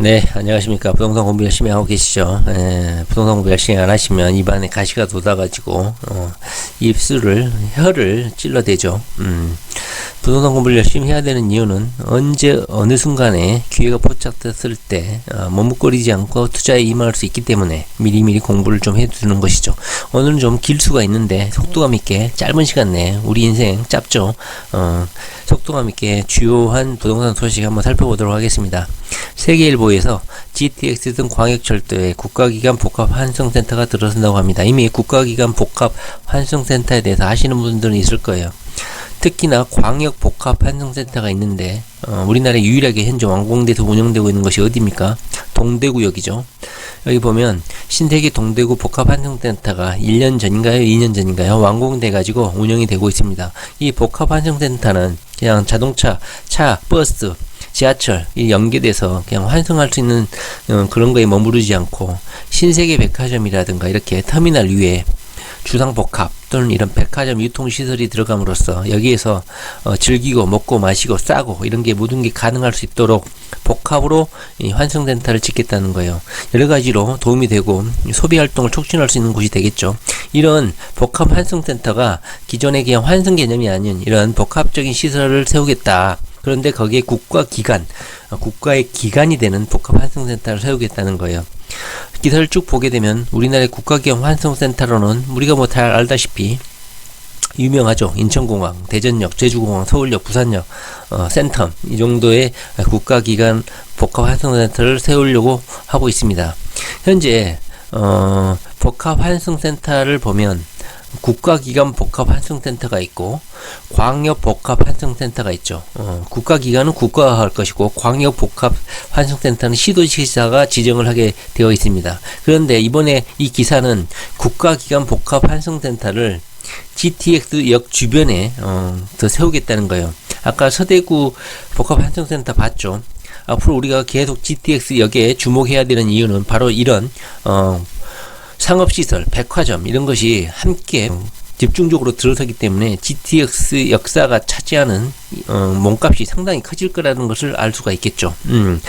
네, 안녕하십니까. 부동산 공부 열심히 하고 계시죠? 예, 부동산 공부 열심히 안 하시면 입안에 가시가 돋아가지고, 어, 입술을, 혀를 찔러대죠. 음, 부동산 공부를 열심히 해야 되는 이유는 언제, 어느 순간에 기회가 포착됐을 때, 어, 머뭇거리지 않고 투자에 임할 수 있기 때문에 미리미리 공부를 좀 해두는 것이죠. 오늘은 좀 길 수가 있는데, 속도감 있게 짧은 시간 내에 우리 인생 짧죠? 어, 속도감 있게 주요한 부동산 소식 한번 살펴보도록 하겠습니다. 세계일보에서 GTX 등 광역철도에 국가기관 복합 환승센터가 들어선다고 합니다. 이미 국가기관 복합 환승센터에 대해서 아시는 분들은 있을 거예요. 특히나 광역 복합 환승센터가 있는데 어, 우리나라에 유일하게 현재 완공돼서 운영되고 있는 것이 어디입니까? 동대구역이죠. 여기 보면 신세계 동대구 복합 환승센터가 1년 전인가요? 2년 전인가요? 완공돼 가지고 운영이 되고 있습니다. 이 복합 환승센터는 그냥 자동차, 차, 버스, 지하철 이 연계돼서 그냥 환승할 수 있는 어, 그런 거에 머무르지 않고 신세계 백화점이라든가 이렇게 터미널 위에 주상복합 또는 이런 백화점 유통시설이 들어감으로써 여기에서 어, 즐기고 먹고 마시고 싸고 이런 게 모든 게 가능할 수 있도록 복합으로 이 환승센터를 짓겠다는 거예요. 여러 가지로 도움이 되고 소비 활동을 촉진할 수 있는 곳이 되겠죠. 이런 복합 환승센터가 기존의 그냥 환승 개념이 아닌 이런 복합적인 시설을 세우겠다. 그런데 거기에 국가 기관, 어, 국가의 기관이 되는 복합 환승센터를 세우겠다는 거예요. 기사를 쭉 보게 되면 우리나라의 국가기관 환승센터로는 우리가 뭐 잘 알다시피 유명하죠. 인천공항, 대전역, 제주공항, 서울역, 부산역, 어, 센텀 이 정도의 국가기관 복합 환승센터를 세우려고 하고 있습니다. 현재 어, 복합 환승센터를 보면 국가기관 복합 환승센터가 있고 광역 복합 환승센터가 있죠. 어, 국가기관은 국가가 할 것이고 광역 복합 환승센터는 시도지사가 지정을 하게 되어 있습니다. 그런데 이번에 이 기사는 국가기관 복합 환승센터를 GTX 역 주변에 어, 더 세우겠다는 거예요. 아까 서대구 복합 환승센터 봤죠. 앞으로 우리가 계속 GTX 역에 주목해야 되는 이유는 바로 이런 어, 상업시설, 백화점 이런 것이 함께 집중적으로 들어서기 때문에 GTX 역사가 차지하는 어, 몸값이 상당히 커질 거라는 것을 알 수가 있겠죠. 음.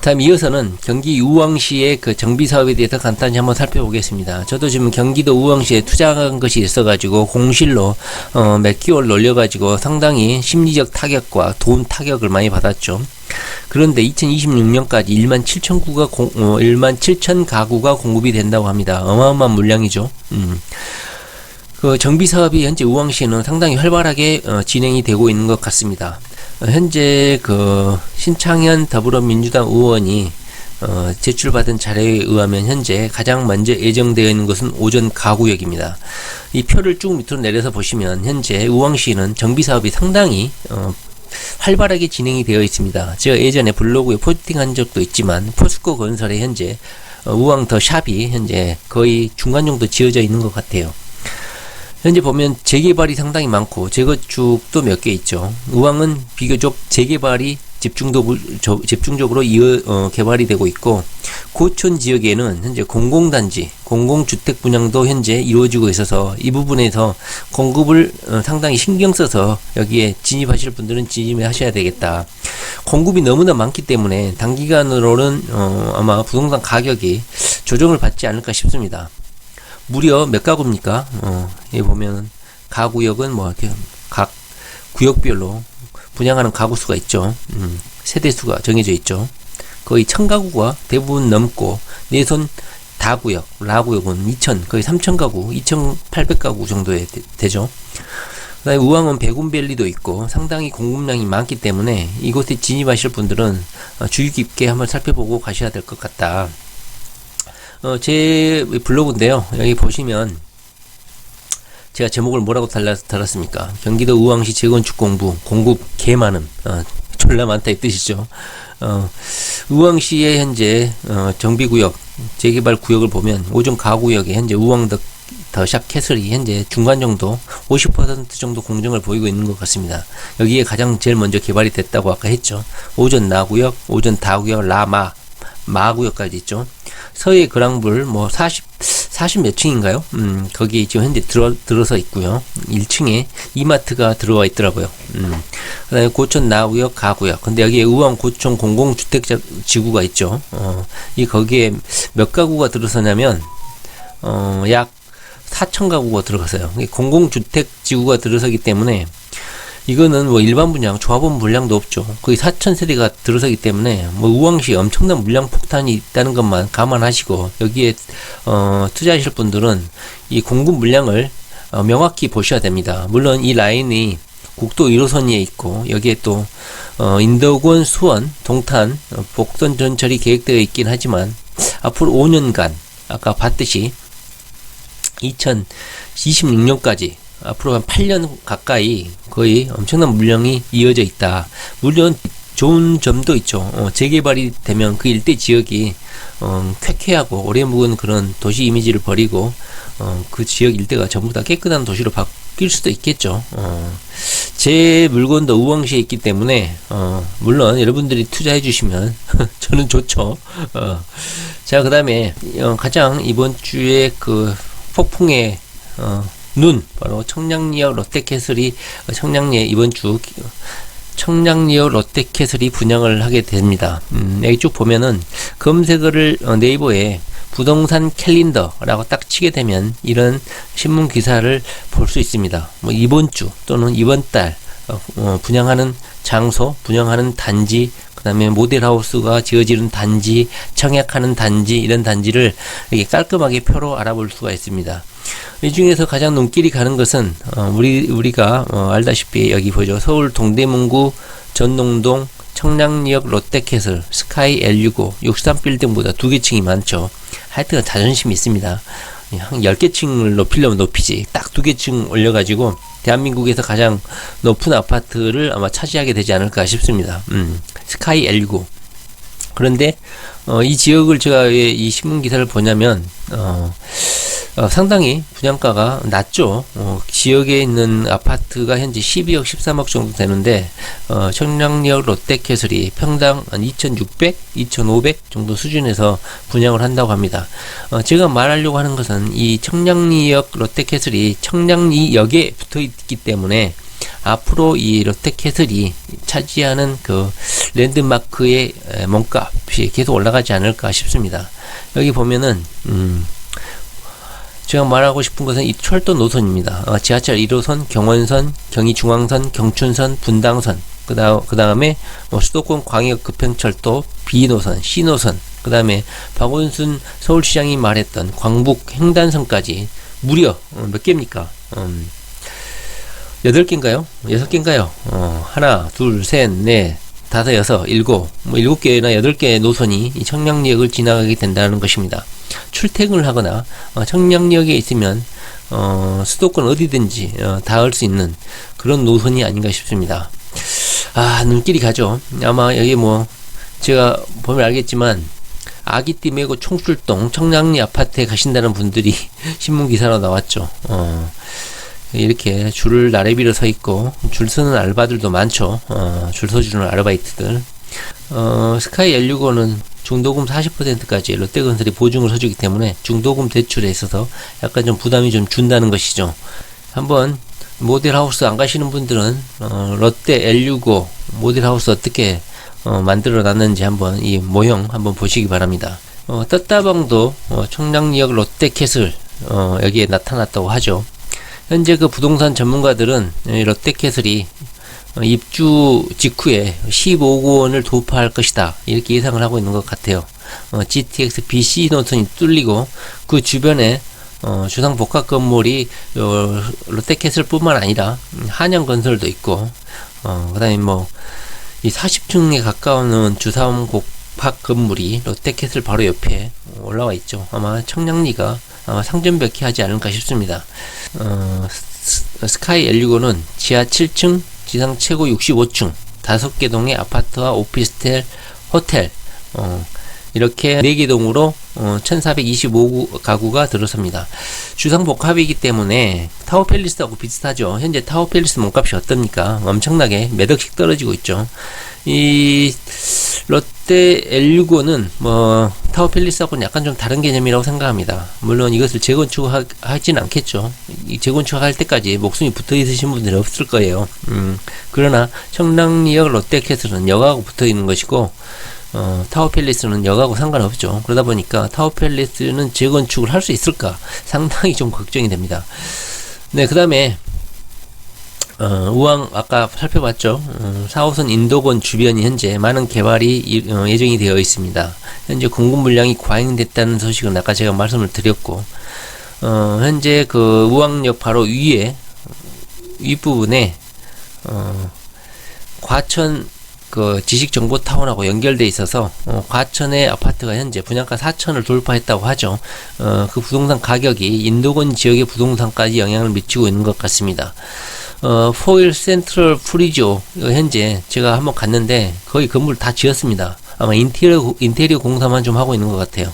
다음 이어서는 경기 우왕시의 그 정비 사업에 대해서 간단히 한번 살펴보겠습니다. 저도 지금 경기도 우왕시에 투자한 것이 있어가지고 공실로 어, 몇 개월 놀려가지고 상당히 심리적 타격과 돈 타격을 많이 받았죠. 그런데 2026년까지 1만 7천 구가 공, 어, 1만 7천 가구가 공급이 된다고 합니다. 어마어마한 물량이죠. 음. 그 정비 사업이 현재 우왕시에는 상당히 활발하게 어, 진행이 되고 있는 것 같습니다. 어, 현재 그 신창현 더불어민주당 의원이 어, 제출받은 자료에 의하면 현재 가장 먼저 예정되어 있는 것은 오전 가구역입니다. 이 표를 쭉 밑으로 내려서 보시면 현재 우왕시는 정비 사업이 상당히 어, 활발하게 진행이 되어 있습니다. 제가 예전에 블로그에 포스팅한 적도 있지만 포스코 건설에 현재 어, 우왕 더 샵이 현재 거의 중간 정도 지어져 있는 것 같아요. 현재 보면 재개발이 상당히 많고 재건축도 몇 개 있죠. 우왕은 비교적 재개발이 집중적으로, 이어, 어, 개발이 되고 있고 고촌 지역에는 현재 공공단지, 공공주택 분양도 현재 이루어지고 있어서 이 부분에서 공급을 어, 상당히 신경 써서 여기에 진입하실 분들은 진입을 하셔야 되겠다. 공급이 너무나 많기 때문에 단기간으로는 어, 아마 부동산 가격이 조정을 받지 않을까 싶습니다. 무려 몇 가구입니까? 어, 여기 보면 가구역은 뭐 이렇게 각 구역별로 분양하는 가구 수가 있죠. 음, 세대 수가 정해져 있죠. 거의 천 가구가 대부분 넘고 내손 다구역, 라구역은 2천, 거의 3천 가구, 2,800 가구 정도에 되, 죠 그다음에 우왕은 백운밸리도 있고 상당히 공급량이 많기 때문에 이곳에 진입하실 분들은 어, 주의 깊게 한번 살펴보고 가셔야 될 것 같다. 어, 제 블로그인데요. 여기 보시면 제가 제목을 뭐라고 달았, 달았습니까? 경기도 우왕시 재건축 공부 공급 개 많음 어, 졸라 많다 이 뜻이죠. 어, 우왕시의 현재 어, 정비구역 재개발 구역을 보면 오종 가구역에 현재 우왕더 더샵 캐슬이 현재 중간 정도 50% 정도 공정을 보이고 있는 것 같습니다. 여기에 가장 제일 먼저 개발이 됐다고 아까 했죠. 오전 나구역, 오전 다구역, 라마 마구역까지 있죠. 서해 그랑불 뭐 40, 40 몇 층인가요? 음, 거기 지금 현재 들어, 들어서 있고요. 1층에 이마트가 들어와 있더라고요. 음, 그 다음에 고천 나구역 가구역. 근데 여기에 의왕 고천 공공주택자 지구가 있죠. 어, 이 거기에 몇 가구가 들어서냐면, 어, 약 4천 가구가 들어갔어요. 공공주택 지구가 들어서기 때문에 이거는 뭐 일반 분양, 조합원 물량도 없죠. 거의 4천 세대가 들어서기 때문에 뭐 우왕시 엄청난 물량 폭탄이 있다는 것만 감안하시고 여기에 어, 투자하실 분들은 이 공급 물량을 어, 명확히 보셔야 됩니다. 물론 이 라인이 국도 1호선에 있고 여기에 또 어, 인덕원, 수원, 동탄, 어, 복선 전철이 계획되어 있긴 하지만 앞으로 5년간 아까 봤듯이 2026년까지 앞으로 한 8년 가까이 거의 엄청난 물량이 이어져 있다. 물론 좋은 점도 있죠. 어, 재개발이 되면 그 일대 지역이 어, 쾌쾌하고 오래 묵은 그런 도시 이미지를 버리고 어, 그 지역 일대가 전부 다 깨끗한 도시로 바뀔 수도 있겠죠. 어, 제 물건도 우왕시에 있기 때문에 어, 물론 여러분들이 투자해 주시면 저는 좋죠. 어, 자 그다음에 어, 가장 이번 주에 그 폭풍의 어, 눈 바로 청량리역 롯데캐슬이 청량리에 이번 주 청량리역 롯데캐슬이 분양을 하게 됩니다. 음, 여기 쭉 보면은 검색어를 어, 네이버에 부동산 캘린더라고 딱 치게 되면 이런 신문 기사를 볼 수 있습니다. 뭐 이번 주 또는 이번 달 어, 어, 분양하는 장소, 분양하는 단지, 그 다음에 모델하우스가 지어지는 단지, 청약하는 단지, 이런 단지를 이렇게 깔끔하게 표로 알아볼 수가 있습니다. 이 중에서 가장 눈길이 가는 것은 어, 우리 우리가 어, 알다시피 여기 보죠 서울 동대문구 전농동 청량리역 롯데캐슬 스카이 L65 63빌딩보다 두 개 층이 많죠. 하여튼 자존심이 있습니다. 한 10개 층을 높이려면 높이지. 딱 두 개 층 올려가지고 대한민국에서 가장 높은 아파트를 아마 차지하게 되지 않을까 싶습니다. 음, 스카이 L9. 그런데 어, 이 지역을 제가 왜 이 신문 기사를 보냐면 어, 어, 상당히 분양가가 낮죠. 어, 지역에 있는 아파트가 현재 12억, 13억 정도 되는데 어, 청량리역 롯데캐슬이 평당 2,600, 2,500 정도 수준에서 분양을 한다고 합니다. 어, 제가 말하려고 하는 것은 이 청량리역 롯데캐슬이 청량리역에 붙어 있기 때문에 앞으로 이 롯데캐슬이 차지하는 그 랜드마크의 몸값이 계속 올라가지 않을까 싶습니다. 여기 보면은 음, 제가 말하고 싶은 것은 이 철도 노선입니다. 어, 지하철 1호선, 경원선, 경의중앙선, 경춘선, 분당선, 그 다음, 그 다음에 뭐 수도권 광역 급행철도 B노선, C노선, 그 다음에 박원순 서울시장이 말했던 광북 횡단선까지 무려 어, 몇 개입니까? 음, 8개인가요? 6개인가요? 어, 하나, 둘, 셋, 넷, 다섯, 여섯, 일곱, 뭐 일곱 개나 여덟 개의 노선이 이 청량리역을 지나가게 된다는 것입니다. 출퇴근을 하거나 어, 청량리역에 있으면 어, 수도권 어디든지 어, 닿을 수 있는 그런 노선이 아닌가 싶습니다. 아 눈길이 가죠. 아마 여기 뭐 제가 보면 알겠지만 아기띠 메고 총출동 청량리 아파트에 가신다는 분들이 신문 기사로 나왔죠. 어, 이렇게 줄을 나래비로 서 있고 줄 서는 알바들도 많죠. 어, 줄 서주는 아르바이트들. 어, 스카이 L65는 중도금 40%까지 롯데건설이 보증을 서주기 때문에 중도금 대출에 있어서 약간 좀 부담이 좀 준다는 것이죠. 한번 모델하우스 안 가시는 분들은 어, 롯데 L65 모델하우스 어떻게 어, 만들어 놨는지 한번 이 모형 한번 보시기 바랍니다. 어, 떴다방도 어, 청량리역 롯데캐슬 어, 여기에 나타났다고 하죠. 현재 그 부동산 전문가들은 롯데캐슬이 어, 입주 직후에 15억 원을 도파할 것이다 이렇게 예상을 하고 있는 것 같아요. 어, GTX BC 노선이 뚫리고 그 주변에 어, 주상 복합 건물이 어, 롯데캐슬뿐만 아니라 한양건설도 있고 어, 그다음에 뭐 이 40층에 가까운 주상 복합 건물이 롯데캐슬 바로 옆에 올라와 있죠. 아마 청량리가 아마 상점벽히 하지 않을까 싶습니다. 어, 스카이 L65는 지하 7층 지상 최고 65층, 다섯 개 동의 아파트와 오피스텔, 호텔, 어, 이렇게 4개 동으로 어, 1425가구가 들어섭니다. 주상복합이기 때문에 타워팰리스하고 비슷하죠. 현재 타워팰리스 몸값이 어떻습니까? 엄청나게 몇 억씩 떨어지고 있죠. 이 롯데 L65는 뭐 타워팰리스하고는 약간 좀 다른 개념이라고 생각합니다. 물론 이것을 재건축하지는 않겠죠. 이 재건축할 때까지 목숨이 붙어 있으신 분들이 없을 거예요. 음, 그러나 청량리역 롯데캐슬은 역하고 붙어 있는 것이고 어, 타워팰리스는 역하고 상관없죠. 그러다 보니까 타워팰리스는 재건축을 할 수 있을까 상당히 좀 걱정이 됩니다. 네, 그 다음에 어, 우왕 아까 살펴봤죠. 어, 4호선 인도권 주변이 현재 많은 개발이 이, 어, 예정이 되어 있습니다. 현재 공급 물량이 과잉됐다는 소식은 아까 제가 말씀을 드렸고 어, 현재 그 우왕역 바로 위에 윗부분에 어, 과천 그 지식정보타운하고 연결돼 있어서 어, 과천의 아파트가 현재 분양가 4천을 돌파했다고 하죠. 어, 그 부동산 가격이 인도권 지역의 부동산까지 영향을 미치고 있는 것 같습니다. 어, 포일 센트럴 프리조 현재 제가 한번 갔는데 거의 건물 다 지었습니다. 아마 인테리어 인테리어 공사만 좀 하고 있는 것 같아요.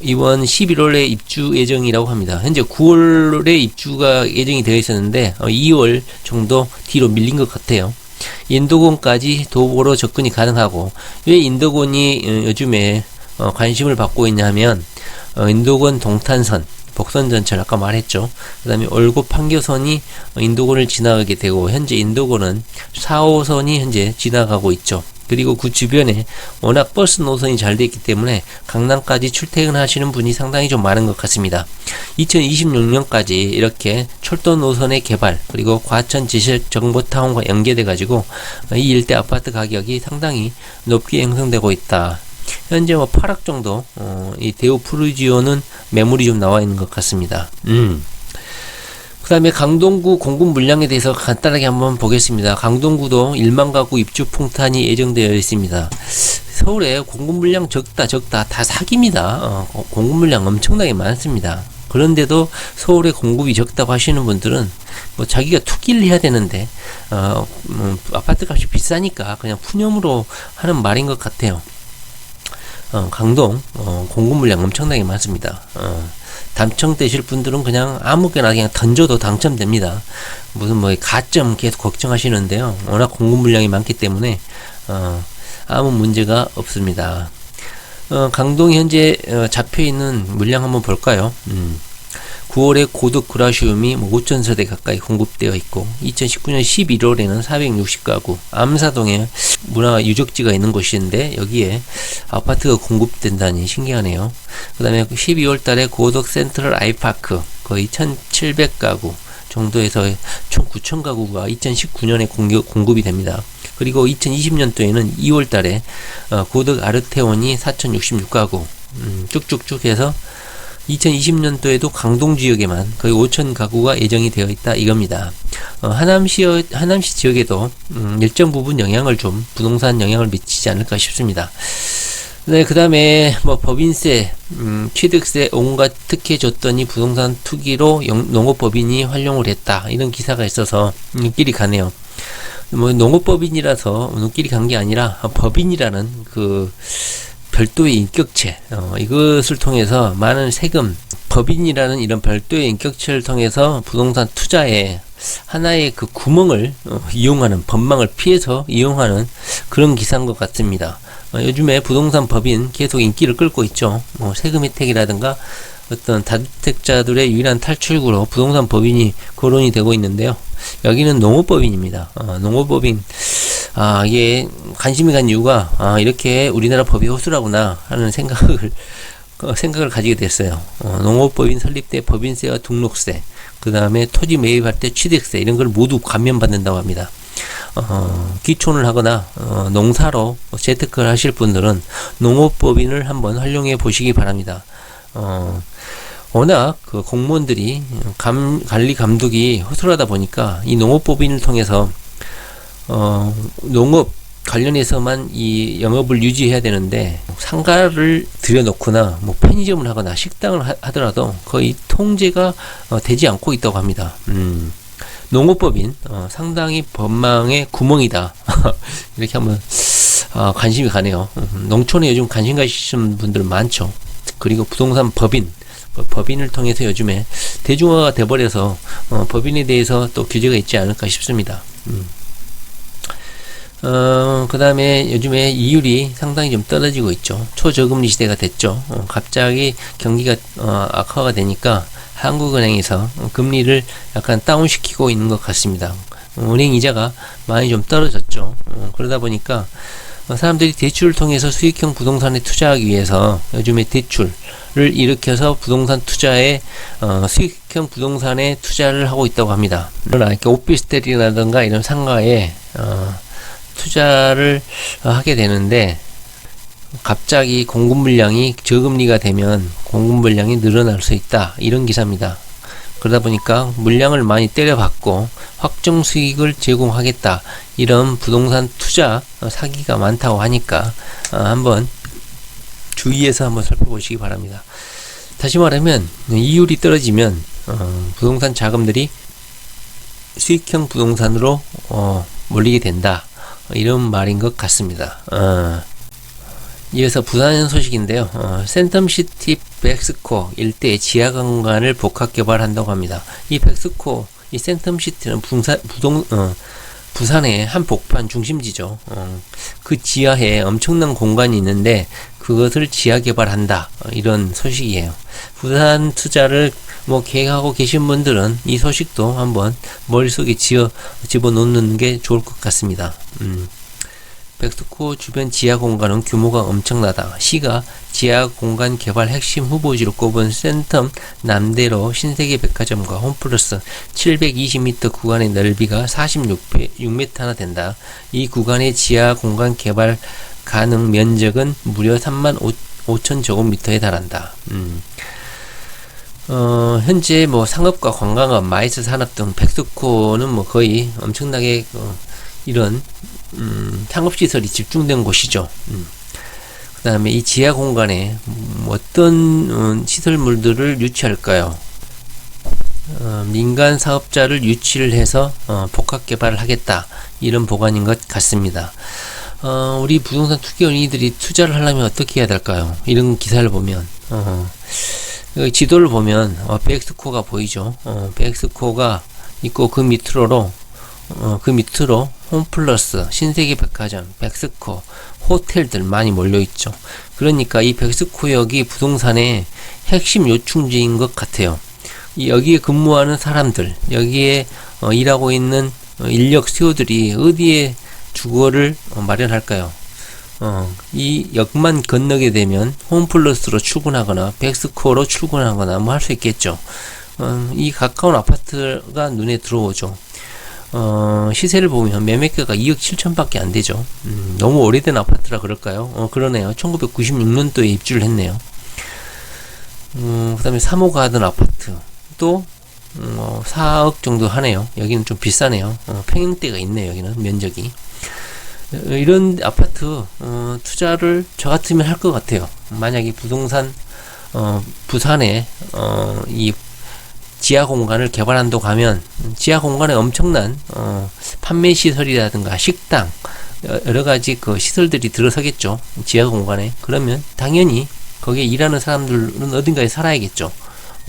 이번 11월에 입주 예정이라고 합니다. 현재 9월에 입주가 예정이 되어 있었는데 어, 2월 정도 뒤로 밀린 것 같아요. 인도권까지 도보로 접근이 가능하고 왜 인도권이 어, 요즘에 어, 관심을 받고 있냐면 어, 인도권 동탄선 복선전철 아까 말했죠. 그 다음에 올고 판교선이 인도권을 지나가게 되고 현재 인도권은 4호선이 현재 지나가고 있죠. 그리고 그 주변에 워낙 버스 노선이 잘 되어 있기 때문에 강남까지 출퇴근하시는 분이 상당히 좀 많은 것 같습니다. 2026년까지 이렇게 철도 노선의 개발 그리고 과천 지식 정보타운과 연계돼 가지고 이 일대 아파트 가격이 상당히 높게 형성되고 있다. 현재 뭐 8억 정도 어, 이 대우 푸르지오는 매물이 좀 나와 있는 것 같습니다. 음. 그 다음에 강동구 공급 물량에 대해서 간단하게 한번 보겠습니다. 강동구도 1만 가구 입주 폭탄이 예정되어 있습니다. 서울에 공급 물량 적다 적다 다 사기입니다. 어, 공급 물량 엄청나게 많습니다. 그런데도 서울에 공급이 적다고 하시는 분들은 뭐 자기가 투기를 해야 되는데 어, 음, 아파트 값이 비싸니까 그냥 푸념으로 하는 말인 것 같아요. 어, 강동 어, 공급 물량 엄청나게 많습니다. 어, 당첨되실 분들은 그냥 아무거나 그냥 던져도 당첨됩니다. 무슨 뭐 가점 계속 걱정하시는데요. 워낙 공급 물량이 많기 때문에 어, 아무 문제가 없습니다. 어, 강동 현재 어, 잡혀 있는 물량 한번 볼까요? 음. 9월에 고득 그라시움이 뭐 5천 세대 가까이 공급되어 있고 2019년 11월에는 460가구 암사동에 문화 유적지가 있는 곳인데 여기에 아파트가 공급된다니 신기하네요. 그 다음에 12월 달에 고덕 센트럴 아이파크 거의 1700가구 정도에서 총 9,000가구가 2019년에 공급, 공급이 됩니다. 그리고 2020년도에는 2월 달에 어, 고덕 아르테온이 4,066가구 음, 쭉쭉쭉 해서 2020년도에도 강동 지역에만 거의 5천 가구가 예정이 되어 있다 이겁니다. 어, 하남시 하남시 지역에도 음, 일정 부분 영향을 좀 부동산 영향을 미치지 않을까 싶습니다. 네, 그 다음에 뭐 법인세, 음, 취득세 온갖 특혜 줬더니 부동산 투기로 영, 농업법인이 활용을 했다 이런 기사가 있어서 눈길이 가네요. 뭐 농업법인이라서 눈길이 간 게 아니라 법인이라는 그 별도의 인격체 어, 이것을 통해서 많은 세금 법인이라는 이런 별도의 인격체를 통해서 부동산 투자에 하나의 그 구멍을 어, 이용하는 법망을 피해서 이용하는 그런 기사인 것 같습니다. 어, 요즘에 부동산 법인 계속 인기를 끌고 있죠. 뭐 세금 혜택이라든가 어떤 다주택자들의 유일한 탈출구로 부동산 법인이 거론이 되고 있는데요. 여기는 농업법인입니다. 어, 농업법인 아, 이게 관심이 간 이유가, 아, 이렇게 우리나라 법이 호수라구나 하는 생각을, 어, 생각을 가지게 됐어요. 어, 농업법인 설립 때 법인세와 등록세, 그 다음에 토지 매입할 때 취득세, 이런 걸 모두 감면받는다고 합니다. 어, 기촌을 하거나, 어, 농사로 재테크를 하실 분들은 농업법인을 한번 활용해 보시기 바랍니다. 어, 워낙 그 공무원들이 감, 관리 감독이 허술하다 보니까 이 농업법인을 통해서 어, 농업 관련해서만 이 영업을 유지해야 되는데 상가를 들여놓거나 뭐 편의점을 하거나 식당을 하, 더라도 거의 통제가 어, 되지 않고 있다고 합니다. 음, 농업법인 어, 상당히 법망의 구멍이다 이렇게 한번 아, 관심이 가네요. 음, 농촌에 요즘 관심 가시는 분들 많죠. 그리고 부동산 법인, 그 법인을 통해서 요즘에 대중화가 돼버려서 어, 법인에 대해서 또 규제가 있지 않을까 싶습니다. 음. 어, 그 다음에 요즘에 이율이 상당히 좀 떨어지고 있죠. 초저금리 시대가 됐죠. 어, 갑자기 경기가 어, 악화가 되니까 한국은행에서 금리를 약간 다운시키고 있는 것 같습니다. 은행 이자가 많이 좀 떨어졌죠. 어, 그러다 보니까 어, 사람들이 대출을 통해서 수익형 부동산에 투자하기 위해서 요즘에 대출을 일으켜서 부동산 투자에 어, 수익형 부동산에 투자를 하고 있다고 합니다. 그러나 이렇게 오피스텔이라든가 이런 상가에 어, 투자를 하게 되는데 갑자기 공급 물량이 저금리가 되면 공급 물량이 늘어날 수 있다 이런 기사입니다. 그러다 보니까 물량을 많이 때려받고 확정 수익을 제공하겠다 이런 부동산 투자 사기가 많다고 하니까 어, 한번 주의해서 한번 살펴보시기 바랍니다. 다시 말하면 이율이 떨어지면 어, 부동산 자금들이 수익형 부동산으로 어, 몰리게 된다 이런 말인 것 같습니다. 어, 이어서 부산 소식인데요. 어, 센텀시티 백스코 일대 지하 공간을 복합 개발한다고 합니다. 이 백스코, 이 센텀시티는 부산, 부동, 어, 부산의 한 복판 중심지죠. 어, 그 지하에 엄청난 공간이 있는데 그것을 지하 개발한다. 어, 이런 소식이에요. 부산 투자를 뭐 계획하고 계신 분들은 이 소식도 한번 머릿속에 지어 집어넣는 게 좋을 것 같습니다. 음. 백스코 주변 지하 공간은 규모가 엄청나다. 시가 지하 공간 개발 핵심 후보지로 꼽은 센텀 남대로 신세계 백화점과 홈플러스 720m 구간의 넓이가 46m나 된다. 이 구간의 지하 공간 개발 가능 면적은 무려 3만 5천 제곱미터에 달한다. 음. 어, 현재 뭐 상업과 관광업, 마이스 산업 등 백스코는 뭐 거의 엄청나게 어, 이런 음, 상업시설이 집중된 곳이죠. 음. 그 다음에 이 지하 공간에 어떤 음, 시설물들을 유치할까요? 어, 민간 사업자를 유치를 해서 어, 복합 개발을 하겠다 이런 보관인 것 같습니다. 어, 우리 부동산 투기원이들이 투자를 하려면 어떻게 해야 될까요? 이런 기사를 보면 어, 지도를 보면 어, 백스코가 보이죠. 어, 백스코가 있고 그 밑으로 어, 그 밑으로 홈플러스, 신세계 백화점, 백스코, 호텔들 많이 몰려 있죠. 그러니까 이 백스코역이 부동산의 핵심 요충지인 것 같아요. 여기에 근무하는 사람들, 여기에 어, 일하고 있는 어, 인력 수요들이 어디에 주거를 어, 마련할까요? 어, 이 역만 건너게 되면 홈플러스로 출근하거나 백스코로 출근하거나 뭐 할 수 있겠죠. 어, 이 가까운 아파트가 눈에 들어오죠. 어, 시세를 보면 매매가가 2억 7천밖에 안 되죠. 음, 너무 오래된 아파트라 그럴까요? 어, 그러네요. 1996년도에 입주를 했네요. 음, 그 다음에 3호 가든 아파트. 또, 음, 어, 4억 정도 하네요. 여기는 좀 비싸네요. 어, 평형대가 있네요. 여기는 면적이. 어, 이런 아파트, 어, 투자를 저 같으면 할 것 같아요. 만약에 부동산, 어, 부산에, 어, 이 지하 공간을 개발한다고 하면 지하 공간에 엄청난 어, 판매 시설이라든가 식당 여러 가지 그 시설들이 들어서겠죠. 지하 공간에. 그러면 당연히 거기에 일하는 사람들은 어딘가에 살아야겠죠.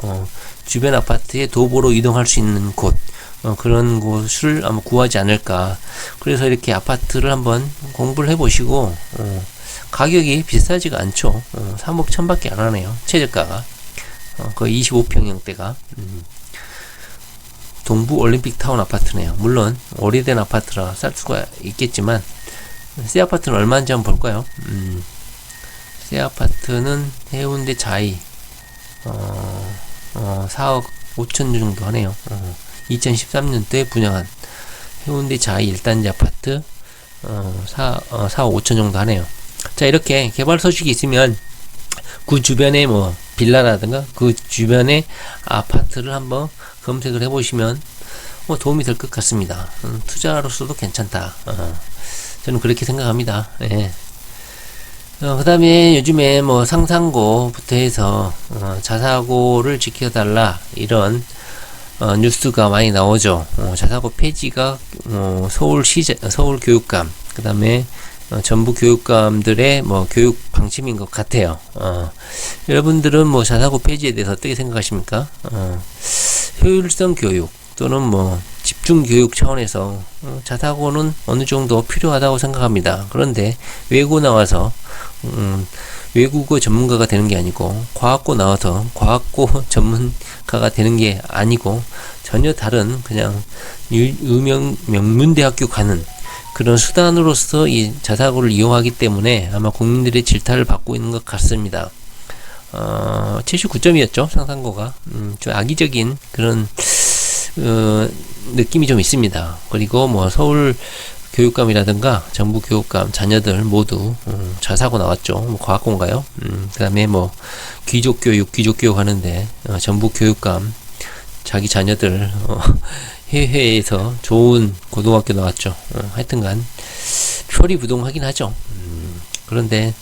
어, 주변 아파트에 도보로 이동할 수 있는 곳 어, 그런 곳을 아마 구하지 않을까. 그래서 이렇게 아파트를 한번 공부를 해 보시고 어, 가격이 비싸지가 않죠. 어, 3억 천밖에 안 하네요. 최저가가 어, 거의 25평형대가 음. 동부 올림픽 타운 아파트네요. 물론 오래된 아파트라 쌀 수가 있겠지만 새 아파트는 얼마인지 한번 볼까요? 음, 새 아파트는 해운대 자이 어, 어, 4억 5천 정도 하네요. 어, 2013년도에 분양한 해운대 자이 1단지 아파트 어, 4, 어, 4억 5천 정도 하네요. 자 이렇게 개발 소식이 있으면 그 주변에 뭐 빌라라든가 그 주변에 아파트를 한번 검색을 해보시면 뭐 도움이 될 것 같습니다. 음, 투자로서도 괜찮다. 어, 저는 그렇게 생각합니다. 예. 어, 그 다음에 요즘에 뭐 상상고부터 해서 어, 자사고를 지켜달라 이런 어, 뉴스가 많이 나오죠. 어, 자사고 폐지가 어, 서울시 서울교육감 그 다음에 어, 전부 교육감들의 뭐 교육 방침인 것 같아요. 어, 여러분들은 뭐 자사고 폐지에 대해서 어떻게 생각하십니까? 어, 효율성 교육 또는 뭐 집중 교육 차원에서 어, 자사고는 어느 정도 필요하다고 생각합니다. 그런데 외고 나와서 음, 외국어 전문가가 되는 게 아니고 과학고 나와서 과학고 전문가가 되는 게 아니고 전혀 다른 그냥 유, 유명 명문대학교 가는 그런 수단으로서 이 자사고를 이용하기 때문에 아마 국민들의 질타를 받고 있는 것 같습니다. 어, 79점이었죠 상상고가 음, 좀 악의적인 그런 어, 느낌이 좀 있습니다. 그리고 뭐 서울 교육감이라든가 정부 교육감 자녀들 모두 음, 자사고 나왔죠. 뭐 과학고인가요? 음, 그다음에 뭐 귀족 교육 귀족 교육 하는데 어, 정부 교육감 자기 자녀들 어, 해외에서 좋은 고등학교 나왔죠. 어, 하여튼간 표리 부동하긴 하죠. 음, 그런데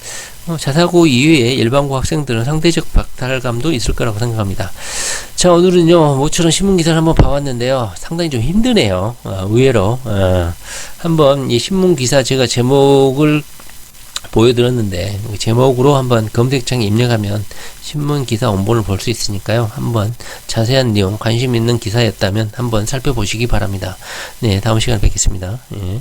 어, 자사고 이외에 일반고 학생들은 상대적 박탈감도 있을 거라고 생각합니다. 자 오늘은요 모처럼 신문 기사를 한번 봐왔는데요 상당히 좀 힘드네요 어, 의외로 어, 한번 이 신문 기사 제가 제목을 보여드렸는데 이 제목으로 한번 검색창에 입력하면 신문 기사 원본을 볼 수 있으니까요. 한번 자세한 내용 관심 있는 기사였다면 한번 살펴보시기 바랍니다. 네 다음 시간에 뵙겠습니다. 예.